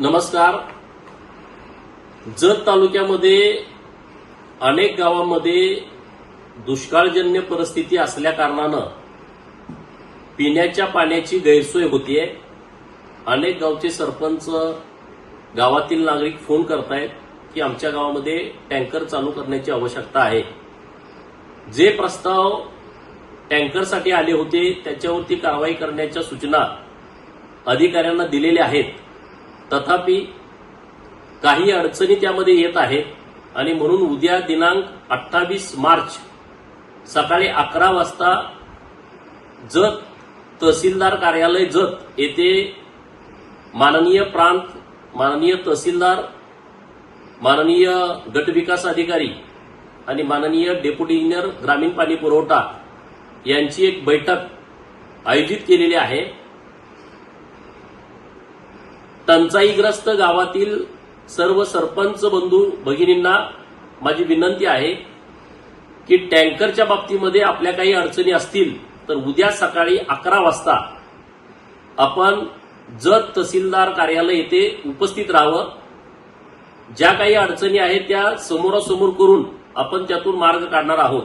नमस्कार. जत तालुक्यामध्ये अनेक गावांमध्ये दुष्काळजन्य परिस्थिती असल्या कारणानं पिण्याच्या पाण्याची गैरसोय होतीये. अनेक गावचे सरपंच गावातील नागरिक फोन करतायत की आमच्या गावामध्ये टँकर चालू करण्याची आवश्यकता आहे. जे प्रस्ताव टँकरसाठी आले होते त्याच्यावरती कारवाई करण्याच्या सूचना अधिकाऱ्यांना दिलेल्या आहेत. तथापि काही अडचणी त्यामध्ये येत आहेत आणि म्हणून उद्या दिनांक अठ्ठावीस मार्च सकाळी अकरा वाजता जत तहसीलदार कार्यालय जत येथे माननीय प्रांत माननीय तहसीलदार माननीय गटविकास अधिकारी आणि माननीय डेप्युटी इंजिनियर ग्रामीण पाणी पुरवठा यांची एक बैठक आयोजित केलेली आहे. टंचाईग्रस्त गावातील सर्व सरपंच बंधू भगिनींना माझी विनंती आहे की टँकरच्या बाबतीमध्ये आपल्या काही अडचणी असतील तर उद्या सकाळी अकरा वाजता आपण जत तहसीलदार कार्यालय येथे उपस्थित राहावं. ज्या काही अडचणी आहेत त्या समोरासमोर करून आपण त्यातून मार्ग काढणार आहोत.